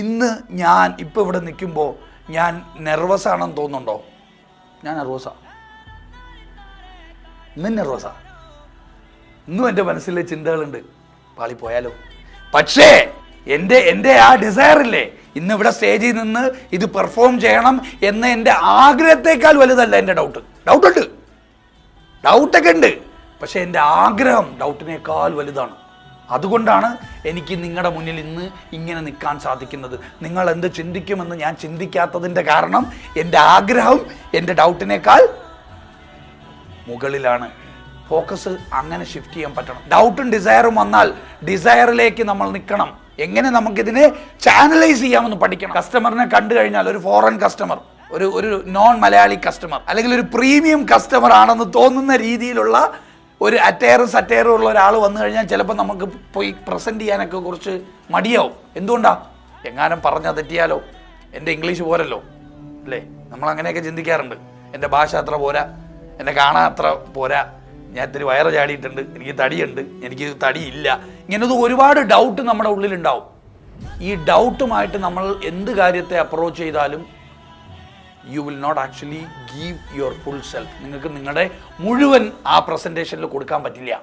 ഇന്ന് ഞാൻ ഇപ്പോൾ ഇവിടെ നിൽക്കുമ്പോൾ ഞാൻ നെർവസ് ആണെന്ന് തോന്നുന്നുണ്ടോ? ഞാൻ നെർവസാ ഇന്നും നെർവസാ ഇന്നും എന്റെ മനസ്സിലെ ചിന്തകളുണ്ട്. പാളിപ്പോയാലോ? പക്ഷേ എന്റെ എന്റെ ആ ഡിസയർ ഇല്ലേ? ഇന്ന് ഇവിടെ സ്റ്റേജിൽ നിന്ന് ഇത് പെർഫോം ചെയ്യണം എന്ന എന്റെ ആഗ്രഹത്തെക്കാൾ വലുതല്ല എന്റെ ഡൗട്ട് ഡൗട്ടുണ്ട് ഡൗട്ടൊക്കെ ഉണ്ട്. പക്ഷേ എന്റെ ആഗ്രഹം ഡൗട്ടിനേക്കാൾ വലുതാണ്. അതുകൊണ്ടാണ് എനിക്ക് നിങ്ങളുടെ മുന്നിൽ ഇന്ന് ഇങ്ങനെ നിൽക്കാൻ സാധിക്കുന്നത്. നിങ്ങൾ എന്ത് ചിന്തിക്കുമെന്ന് ഞാൻ ചിന്തിക്കാത്തതിന്റെ കാരണം എന്റെ ആഗ്രഹം എന്റെ ഡൗട്ടിനേക്കാൾ മുകളിലാണ്. ഫോക്കസ് അങ്ങനെ ഷിഫ്റ്റ് ചെയ്യാൻ പറ്റണം. ഡൗട്ടും ഡിസയറും വന്നാൽ ഡിസയറിലേക്ക് നമ്മൾ നിൽക്കണം. എങ്ങനെ നമുക്കിതിനെ ചാനലൈസ് ചെയ്യാമെന്ന് പഠിക്കണം. കസ്റ്റമറിനെ കണ്ടു കഴിഞ്ഞാൽ ഒരു ഫോറിൻ കസ്റ്റമർ ഒരു ഒരു നോൺ മലയാളി കസ്റ്റമർ അല്ലെങ്കിൽ ഒരു പ്രീമിയം കസ്റ്റമർ ആണെന്ന് തോന്നുന്ന രീതിയിലുള്ള ഒരു അറ്റയറും സറ്റയറും ഉള്ള ഒരാൾ വന്നു കഴിഞ്ഞാൽ ചിലപ്പോൾ നമുക്ക് പോയി പ്രസന്റ് ചെയ്യാനൊക്കെ കുറച്ച് മടിയാവും. എന്തുകൊണ്ടാ? എങ്ങാനും പറഞ്ഞാൽ തെറ്റിയാലോ? എന്റെ ഇംഗ്ലീഷ് പോരല്ലോ അല്ലേ? നമ്മൾ അങ്ങനെയൊക്കെ ചിന്തിക്കാറുണ്ട്. എന്റെ ഭാഷ അത്ര പോരാ എന്നെ കാണാൻ അത്ര പോരാ. ഞാൻ ഇത്തിരി വയറ് ചാടിയിട്ടുണ്ട് എനിക്ക് തടിയുണ്ട് എനിക്ക് തടിയില്ല. ഇങ്ങനത് ഒരുപാട് ഡൗട്ട് നമ്മുടെ ഉള്ളിലുണ്ടാവും. ഈ ഡൗട്ടുമായിട്ട് നമ്മൾ എന്ത് കാര്യത്തെ അപ്രോച്ച് ചെയ്താലും you will not actually give your full self നിങ്ങൾക്ക് നിങ്ങളുടെ മുഴുവൻ ആ പ്രസന്റേഷനിൽ കൊടുക്കാൻ പറ്റില്ല.